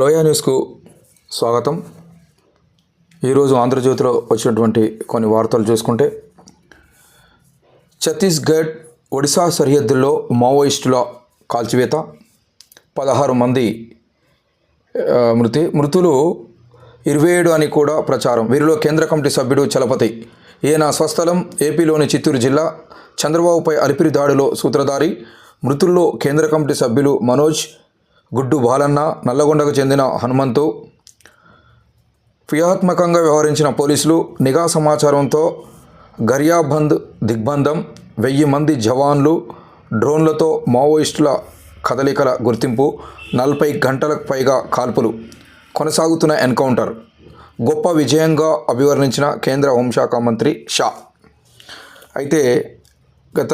లోయా న్యూస్కు స్వాగతం. ఈరోజు ఆంధ్రజ్యోతిలో వచ్చినటువంటి కొన్ని వార్తలు చూసుకుంటే ఛత్తీస్గఢ్ ఒడిశా సరిహద్దుల్లో మావోయిస్టుల కాల్చివేత పదహారు మంది మృతి మృతులు ఇరవై ఏడు అని కూడా ప్రచారం. వీరిలో కేంద్ర కమిటీ సభ్యుడు చలపతి. ఈయన స్వస్థలం ఏపీలోని చిత్తూరు జిల్లా చంద్రబాబుపై అలిపిరి దాడిలో సూత్రధారి. మృతుల్లో కేంద్ర కమిటీ సభ్యులు మనోజ్ గుడ్డు బాలన్న నల్లగొండకు చెందిన హనుమంతు. వ్యూహాత్మకంగా వ్యవహరించిన పోలీసులు నిఘా సమాచారంతో గరియాబంద్ దిగ్బంధం వెయ్యి మంది జవాన్లు డ్రోన్లతో మావోయిస్టుల కదలికల గుర్తింపు నలభై గంటలకు పైగా కాల్పులు కొనసాగుతున్న ఎన్కౌంటర్. గొప్ప విజయంగా అభివర్ణించిన కేంద్ర హోంశాఖ మంత్రి షా. అయితే గత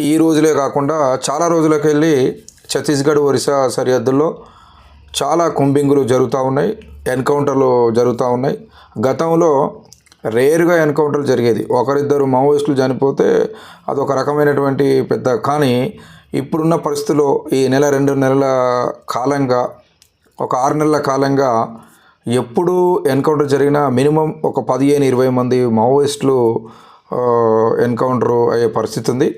ఈ రోజులే కాకుండా చాలా రోజులకు వెళ్ళి ఛత్తీస్గఢ్ ఒరిస్సా సరిహద్దుల్లో చాలా కుంబింగులు జరుగుతూ ఉన్నాయి ఎన్కౌంటర్లు జరుగుతూ ఉన్నాయి. గతంలో రేరుగా ఎన్కౌంటర్లు జరిగేది. ఒకరిద్దరు మావోయిస్టులు చనిపోతే అదొక రకమైనటువంటి పెద్ద కానీ ఇప్పుడున్న పరిస్థితుల్లో ఈ నెల రెండు నెలల కాలంగా ఒక ఆరు నెలల కాలంగా ఎప్పుడు ఎన్కౌంటర్ జరిగినా మినిమం ఒక పదిహేను ఇరవై మంది మావోయిస్టులు ఎన్కౌంటర్ అయ్యే పరిస్థితి ఉంది.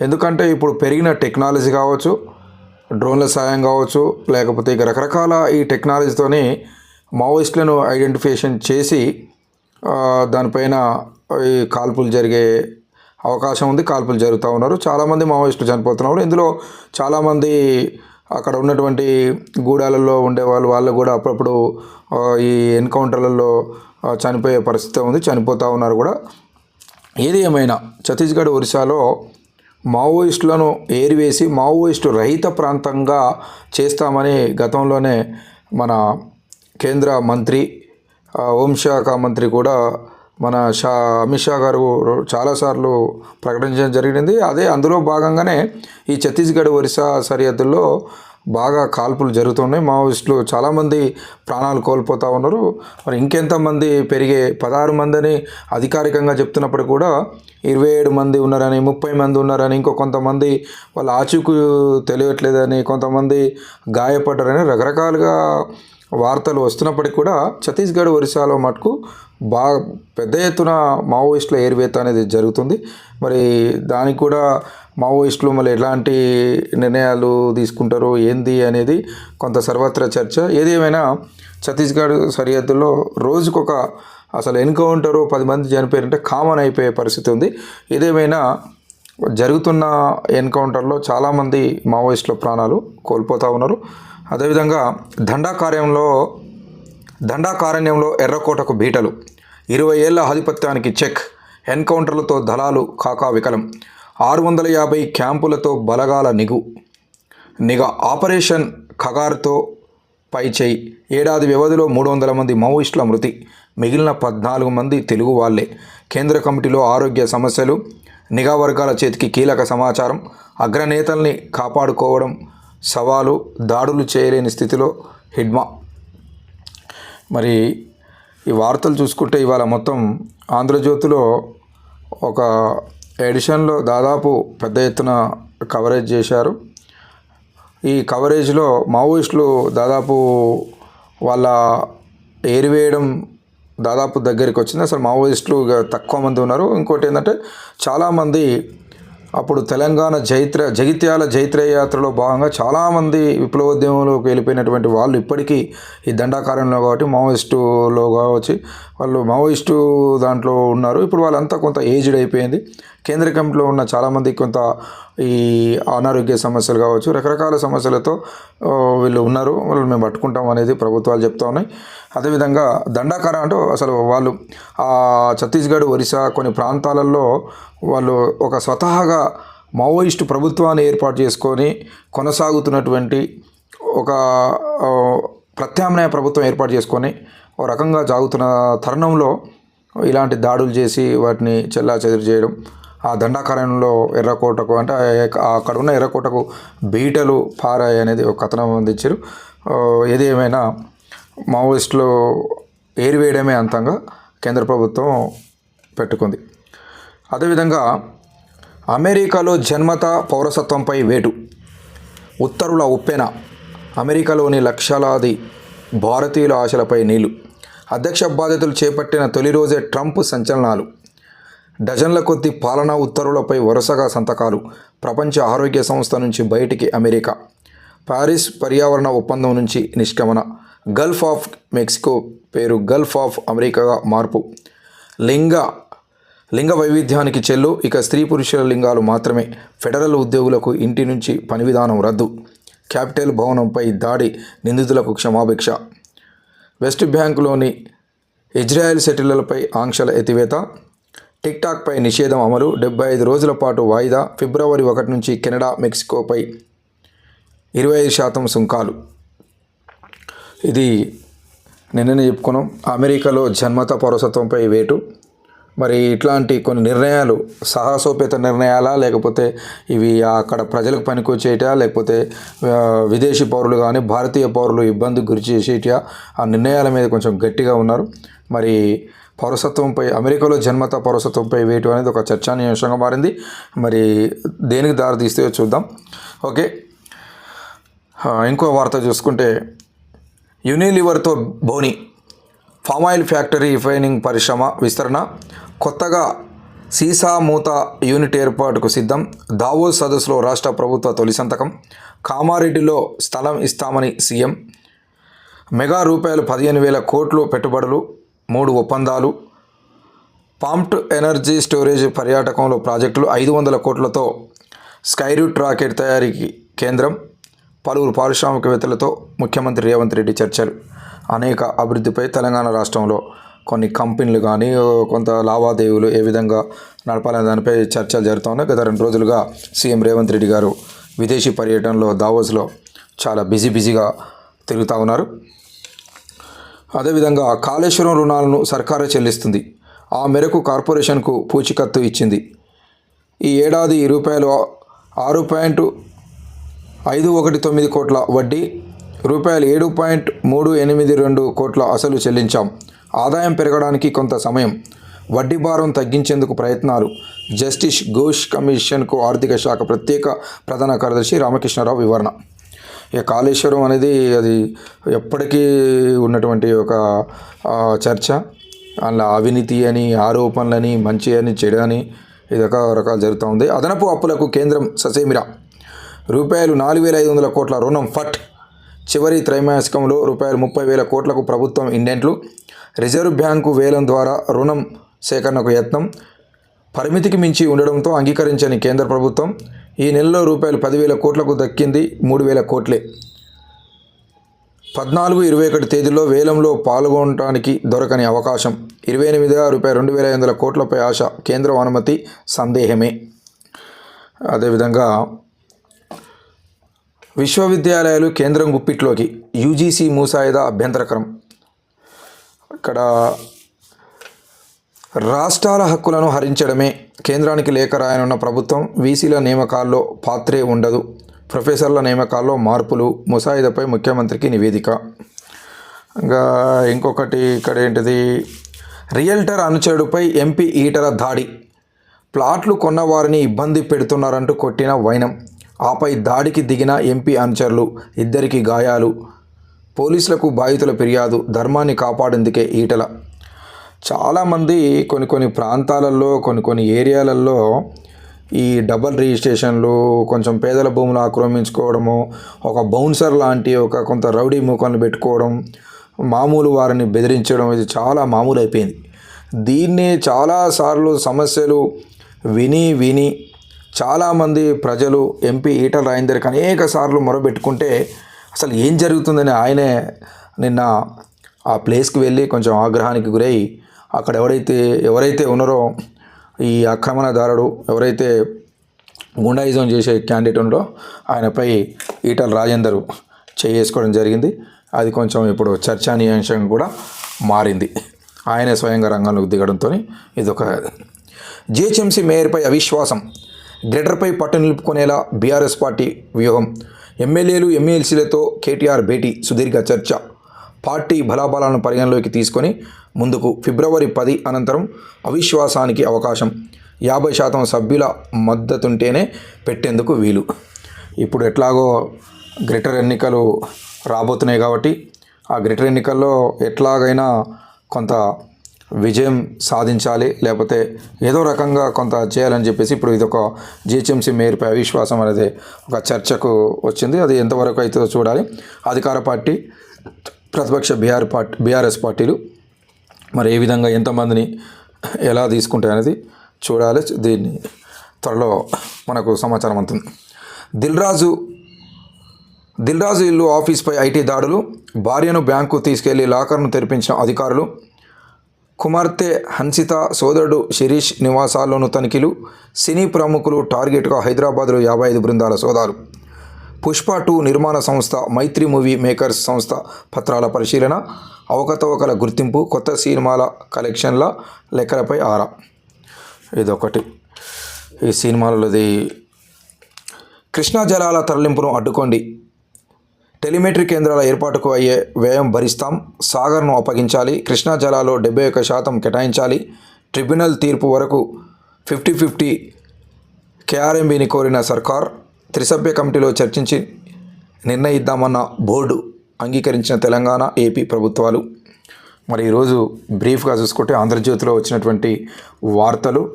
ఎందుకంటే ఇప్పుడు పెరిగిన టెక్నాలజీ కావచ్చు డ్రోన్ల సాయం కావచ్చు లేకపోతే ఇక రకరకాల ఈ టెక్నాలజీతోని మావోయిస్టులను ఐడెంటిఫికేషన్ చేసి దానిపైన ఈ కాల్పులు జరిగే అవకాశం ఉంది కాల్పులు జరుగుతూ ఉన్నారు. చాలామంది మావోయిస్టులు చనిపోతున్నారు. ఇందులో చాలామంది అక్కడ ఉన్నటువంటి గూడాలలో ఉండేవాళ్ళు వాళ్ళు కూడా అప్పుడప్పుడు ఈ ఎన్కౌంటర్లలో చనిపోయే పరిస్థితి ఉంది చనిపోతూ ఉన్నారు కూడా. ఏది ఏమైనా ఛత్తీస్గఢ్ ఒరిస్సాలో మావోయిస్టులను ఏరివేసి మావోయిస్టు రహిత ప్రాంతంగా చేస్తామని గతంలోనే మన కేంద్ర మంత్రి హోంశాఖ మంత్రి కూడా మన షా అమిత్ షా గారు చాలాసార్లు ప్రకటించడం జరిగింది. అదే అందులో భాగంగానే ఈ ఛత్తీస్గఢ్ ఒరిస్సా సరిహద్దుల్లో బాగా కాల్పులు జరుగుతున్నాయి. మావోయిస్టులు చాలామంది ప్రాణాలు కోల్పోతూ ఉన్నారు. మరి ఇంకెంతమంది పెరిగే పదహారు మందిని అధికారికంగా చెప్తున్నప్పుడు కూడా ఇరవై ఏడు మంది ఉన్నారని ముప్పై మంది ఉన్నారని ఇంకో కొంతమంది వాళ్ళ ఆచూకు తెలియట్లేదని కొంతమంది గాయపడ్డారని రకరకాలుగా వార్తలు వస్తున్నప్పటికీ కూడా ఛత్తీస్గఢ్ ఒరిస్సాలో మటుకు బాగా పెద్ద ఎత్తున మావోయిస్టుల ఏరివేత అనేది జరుగుతుంది. మరి దానికి కూడా మావోయిస్టులు మళ్ళీ ఎలాంటి నిర్ణయాలు తీసుకుంటారు ఏంది అనేది కొంత సర్వత్రా చర్చ. ఏదేమైనా ఛత్తీస్గఢ్ సరిహద్దులో రోజుకొక అసలు ఎన్కౌంటరు పది మంది చనిపోయారంటే కామన్ అయిపోయే పరిస్థితి ఉంది. ఏదేమైనా జరుగుతున్న ఎన్కౌంటర్లో చాలామంది మావోయిస్టుల ప్రాణాలు కోల్పోతూ ఉన్నారు. అదేవిధంగా దండాకార్యంలో దండాకారణ్యంలో ఎర్రకోటకు బీటలు. ఇరవై ఏళ్ళ ఆధిపత్యానికి చెక్. ఎన్కౌంటర్లతో దళాలు కాకా వికలం. ఆరు వందల యాభై క్యాంపులతో బలగాల నిగు నిఘా ఆపరేషన్ ఖగార్తో పై చేయి ఏడాది వ్యవధిలో మూడు వందల మంది మావోయిస్టుల మృతి. మిగిలిన పద్నాలుగు మంది తెలుగు వాళ్ళే కేంద్ర కమిటీలో ఆరోగ్య సమస్యలు. నిఘా వర్గాల చేతికి కీలక సమాచారం. అగ్రనేతల్ని కాపాడుకోవడం సవాలు. దాడులు చేయలేని స్థితిలో హిడ్మా. మరి ఈ వార్తలు చూసుకుంటే ఇవాళ మొత్తం ఆంధ్రజ్యోతిలో ఒక ఎడిషన్లో దాదాపు పెద్ద ఎత్తున కవరేజ్ చేశారు. ఈ కవరేజ్లో మావోయిస్టులు దాదాపు వాళ్ళ ఏరివేయడం దాదాపు దగ్గరికి వచ్చింది. అసలు మావోయిస్టులు తక్కువ మంది ఉన్నారు. ఇంకోటి ఏంటంటే చాలామంది అప్పుడు తెలంగాణ జైత్ర జగిత్యాల జైత్ర యాత్రలో భాగంగా చాలామంది విప్లవోద్యమంలోకి వెళ్ళిపోయినటువంటి వాళ్ళు ఇప్పటికీ ఈ దండాకార్యంలో కాబట్టి మావోయిస్టులో కావచ్చు వాళ్ళు మావోయిస్టు దాంట్లో ఉన్నారు. ఇప్పుడు వాళ్ళంతా కొంత ఏజ్డ్ అయిపోయింది. కేంద్ర ఉన్న చాలామంది కొంత ఈ అనారోగ్య సమస్యలు కావచ్చు రకరకాల సమస్యలతో వీళ్ళు ఉన్నారు. వాళ్ళు మేము పట్టుకుంటాం అనేది ప్రభుత్వాలు చెప్తా ఉన్నాయి. అదేవిధంగా దండాకారం అంటూ అసలు వాళ్ళు ఛత్తీస్గఢ్ ఒరిస్సా కొన్ని ప్రాంతాలలో వాళ్ళు ఒక స్వతహాగా మావోయిస్టు ప్రభుత్వాన్ని ఏర్పాటు చేసుకొని కొనసాగుతున్నటువంటి ఒక ప్రత్యామ్నాయ ప్రభుత్వం ఏర్పాటు చేసుకొని ఒక రకంగా జాగుతున్న తరుణంలో ఇలాంటి దాడులు చేసి వాటిని చెల్లా చెదురు చేయడం ఆ దండాకారణ్యంలో ఎర్రకోటకు అంటే అక్కడ ఉన్న ఎర్రకోటకు బీటలు పారాయి అనేది ఒక కథనం అందించారు. ఏది ఏమైనా మావోయిస్టులు ఏరివేయడమే అంతంగా కేంద్ర ప్రభుత్వం పెట్టుకుంది. అదేవిధంగా అమెరికాలో జన్మత పౌరసత్వంపై వేటు ఉత్తర్వుల ఉప్పెన అమెరికాలోని లక్షలాది భారతీయుల ఆశలపై నీళ్ళు అధ్యక్ష బాధ్యతలు చేపట్టిన తొలి రోజే ట్రంప్ సంచలనాలు. డజన్ల కొద్ది పాలనా ఉత్తర్వులపై వరుసగా సంతకాలు. ప్రపంచ ఆరోగ్య సంస్థ నుంచి బయటికి అమెరికా. పారిస్ పర్యావరణ ఒప్పందం నుంచి నిష్క్రమణ. గల్ఫ్ ఆఫ్ మెక్సికో పేరు గల్ఫ్ ఆఫ్ అమెరికాగా మార్పు. లింగ లింగ వైవిధ్యానికి చెల్లు ఇక స్త్రీ పురుషుల లింగాలు మాత్రమే. ఫెడరల్ ఉద్యోగులకు ఇంటి నుంచి పని విధానం రద్దు. క్యాపిటల్ భవనంపై దాడి నిందితులకు క్షమాభిక్ష. వెస్ట్ బ్యాంకులోని ఇజ్రాయెల్ సెటిలర్లపై ఆంక్షల ఎత్తివేత. టిక్టాక్పై నిషేధం అమలు డెబ్బై ఐదు రోజుల పాటు వాయిదా ఫిబ్రవరి ఒకటి నుంచి కెనడా మెక్సికోపై ఇరవై ఐదు శాతం సుంకాలు. ఇది నిన్ననే చెప్పుకున్నాం. అమెరికాలో జన్మత పౌరసత్వంపై వేటు. మరి ఇట్లాంటి కొన్ని నిర్ణయాలు సాహసోపేత నిర్ణయాలా లేకపోతే ఇవి అక్కడ ప్రజలకు పనికొచ్చేటా లేకపోతే విదేశీ పౌరులు కానీ భారతీయ పౌరులు ఇబ్బందికి గురి చేసేటా ఆ నిర్ణయాల మీద కొంచెం గట్టిగా ఉన్నారు. మరి పౌరసత్వంపై అమెరికాలో జన్మత పౌరసత్వంపై వేటు అనేది ఒక చర్చానీయాంశంగా మారింది. మరి దేనికి దారి తీస్తే చూద్దాం. ఓకే. ఇంకో వార్త చూసుకుంటే యునిలివర్తో బోని ఫామాయిల్ ఫ్యాక్టరీ రిఫైనింగ్ పరిశ్రమ విస్తరణ కొత్తగా సీసా మూత యూనిట్ ఏర్పాటుకు సిద్ధం దావోస్ సదస్సులో రాష్ట్ర ప్రభుత్వ తొలి సంతకం కామారెడ్డిలో స్థలం ఇస్తామని సీఎం మెగా రూపాయలు పదిహేను వేల కోట్లు పెట్టుబడులు మూడు ఒప్పందాలు. పాంప్ట్ ఎనర్జీ స్టోరేజ్ పర్యాటకంలో ప్రాజెక్టులు ఐదు వందల కోట్లతో స్కైరూట్ రాకెట్ తయారీకి కేంద్రం పలువురు పారిశ్రామికవేత్తలతో ముఖ్యమంత్రి రేవంత్ రెడ్డి చర్చలు. అనేక అభివృద్ధిపై తెలంగాణ రాష్ట్రంలో కొన్ని కంపెనీలు కానీ కొంత లావాదేవీలు ఏ విధంగా నడపాలనే దానిపై చర్చలు జరుగుతున్నాయి. గత రెండు రోజులుగా సీఎం రేవంత్ రెడ్డి గారు విదేశీ పర్యటనలో దావోస్లో చాలా బిజీ బిజీగా తిరుగుతూ ఉన్నారు. అదేవిధంగా కాళేశ్వరం రుణాలను సర్కారే చెల్లిస్తుంది. ఆ మేరకు కార్పొరేషన్కు పూచికత్తు ఇచ్చింది. ఈ ఏడాది రూపాయలు ఆరు పాయింట్ ఐదు ఒకటి తొమ్మిది కోట్ల వడ్డీ రూపాయలు ఏడు పాయింట్ మూడు ఎనిమిది రెండు కోట్ల అసలు చెల్లించాం. ఆదాయం పెరగడానికి కొంత సమయం వడ్డీ భారం తగ్గించేందుకు ప్రయత్నాలు. జస్టిస్ ఘోష్ కమిషన్కు ఆర్థిక శాఖ ప్రత్యేక ప్రధాన కార్యదర్శి రామకృష్ణారావు వివరణ. ఇక కాళేశ్వరం అనేది అది ఎప్పటికీ ఉన్నటువంటి ఒక చర్చ. అందులో అవినీతి అని ఆరోపణలని మంచి అని చెడు అని ఇది ఒక రకాలు జరుగుతూ ఉంది. అదనపు అప్పులకు కేంద్రం ససేమిరా. రూపాయలు నాలుగు వేల ఐదు వందల కోట్ల రుణం ఫట్. చివరి త్రైమాసికంలో రూపాయలు ముప్పై వేల కోట్లకు ప్రభుత్వం ఇండెంట్లు. రిజర్వ్ బ్యాంకు వేలం ద్వారా రుణం సేకరణకు యత్నం. పరిమితికి మించి ఉండడంతో అంగీకరించని కేంద్ర ప్రభుత్వం. ఈ నెలలో రూపాయలు పదివేల కోట్లకు దక్కింది మూడు వేల కోట్లే. పద్నాలుగు ఇరవై ఒకటి తేదీలో వేలంలో పాల్గొనడానికి దొరకని అవకాశం. ఇరవై ఎనిమిదిగా రూపాయలు రెండు వేల ఐదు వందల కోట్లపై ఆశ కేంద్రం అనుమతి సందేహమే. అదేవిధంగా విశ్వవిద్యాలయాలు కేంద్రం గుప్పిట్లోకి. యూజీసీ మూసాయిదా అభ్యంతరకరం. ఇక్కడ రాష్ట్రాల హక్కులను హరించడమే కేంద్రానికి లేఖ రాయనున్న ప్రభుత్వం వీసీల నియామకాల్లో పాత్రే ఉండదు. ప్రొఫెసర్ల నియామకాల్లో మార్పులు ముసాయిదాపై ముఖ్యమంత్రికి నివేదిక. ఇంకా ఇంకొకటి ఇక్కడ ఏంటిది? రియల్టర్ అనుచరుడిపై ఎంపీ ఈటల దాడి. ప్లాట్లు కొన్నవారిని ఇబ్బంది పెడుతున్నారంటూ కొట్టిన వైనం. ఆపై దాడికి దిగిన ఎంపీ అనుచరులు ఇద్దరికి గాయాలు. పోలీసులకు బాధితుల ఫిర్యాదు ధర్మాన్ని కాపాడేందుకే ఈటల. చాలామంది కొన్ని కొన్ని ప్రాంతాలలో కొన్ని కొన్ని ఏరియాలలో ఈ డబల్ రిజిస్ట్రేషన్లు కొంచెం పేదల భూములు ఆక్రమించుకోవడము ఒక బౌన్సర్ లాంటి ఒక కొంత రౌడీ మూకలను పెట్టుకోవడం మామూలు వారిని బెదిరించడం ఇది చాలా మామూలు అయిపోయింది దీన్ని చాలాసార్లు సమస్యలు విని విని చాలామంది ప్రజలు ఎంపీ ఈటల రాజేందర్కి అనేక సార్లు మొరబెట్టుకుంటే అసలు ఏం జరుగుతుందని ఆయనే నిన్న ఆ ప్లేస్కి వెళ్ళి కొంచెం ఆగ్రహానికి గురై అక్కడ ఎవరైతే ఎవరైతే ఉన్నారో ఈ ఆక్రమణదారుడు ఎవరైతే గుండాయిజం చేసే క్యాండిడేట్ ఉండో ఆయనపై ఈటల రాజేందర్ చేసుకోవడం జరిగింది. అది కొంచెం ఇప్పుడు చర్చానీయాంశంగా కూడా మారింది. ఆయనే స్వయంగా రంగంలోకి దిగడంతో ఇది ఒక జిహెచ్ఎంసీ మేయర్పై అవిశ్వాసం గ్రేటర్పై పట్టు నిలుపుకునేలా బీఆర్ఎస్ పార్టీ వ్యూహం ఎమ్మెల్యేలు ఎమ్మెల్సీలతో కేటీఆర్ భేటీ సుదీర్ఘ చర్చ. పార్టీ బలాబలాలను పరిగణలోకి తీసుకొని ముందుకు ఫిబ్రవరి పది అనంతరం అవిశ్వాసానికి అవకాశం. యాభై శాతం సభ్యుల మద్దతుంటేనే పెట్టేందుకు వీలు. ఇప్పుడు ఎట్లాగో గ్రేటర్ ఎన్నికలు రాబోతున్నాయి కాబట్టి ఆ గ్రేటర్ ఎన్నికల్లో ఎట్లాగైనా కొంత విజయం సాధించాలి లేకపోతే ఏదో రకంగా కొంత చేయాలని చెప్పేసి ఇప్పుడు ఇది ఒక జిహెచ్ఎంసీ మేయర్పై అవిశ్వాసం అనేది ఒక చర్చకు వచ్చింది. అది ఎంతవరకు అవుతుందో చూడాలి. అధికార పార్టీ ప్రతిపక్ష బీఆర్ పార్టీ బీఆర్ఎస్ పార్టీలు మరి ఏ విధంగా ఎంతమందిని ఎలా తీసుకుంటాయి అనేది చూడాలి. దీన్ని త్వరలో మనకు సమాచారం అందుతుంది దిల్రాజు దిల్రాజు ఇల్లు ఆఫీస్పై ఐటీ దాడులు భార్యను బ్యాంకు తీసుకెళ్ళి లాకర్ను తెరిపించిన అధికారులు కుమార్తె హన్సిత సోదరుడు శిరీష్ నివాసాల్లోనూ తనిఖీలు సినీ ప్రముఖులు టార్గెట్గా హైదరాబాద్లో యాభై ఐదు బృందాల సోదాలు. పుష్ప టూ నిర్మాణ సంస్థ మైత్రి మూవీ మేకర్స్ సంస్థ పత్రాల పరిశీలన అవకతవకల గుర్తింపు కొత్త సినిమాల కలెక్షన్ల లెక్కలపై ఆరా. ఇదొకటి. ఈ సినిమాలది కృష్ణా జలాల తరలింపును అడ్డుకోండి. టెలిమెట్రీ కేంద్రాల ఏర్పాటుకు అయ్యే వ్యయం భరిస్తాం. సాగర్ను అప్పగించాలి. కృష్ణా జలాలో డెబ్బై ఒక్క శాతం కేటాయించాలి. ట్రిబ్యునల్ తీర్పు వరకు ఫిఫ్టీ ఫిఫ్టీ కేఆర్ఎంబీని కోరిన సర్కార్ త్రిసభ్య కమిటీలో చర్చించి నిర్ణయిద్దామన్న బోర్డు అంగీకరించిన తెలంగాణ ఏపీ ప్రభుత్వాలు. మరి ఈరోజు బ్రీఫ్గా చూసుకుంటే ఆంధ్రజ్యోతిలో వచ్చినటువంటి వార్తలు.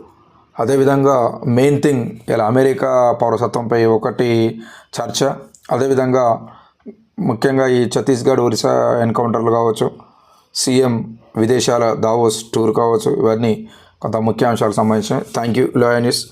అదేవిధంగా మెయిన్ థింగ్ ఇలా అమెరికా పౌరసత్వంపై ఒకటి చర్చ. అదేవిధంగా ముఖ్యంగా ఈ ఛత్తీస్గఢ్ ఒరిస్సా ఎన్కౌంటర్లు కావచ్చు సీఎం విదేశాల దావోస్ టూర్ కావచ్చు ఇవన్నీ కొంత ముఖ్యాంశాలకు సంబంధించినవి. థ్యాంక్ యూ లోయా న్యూస్.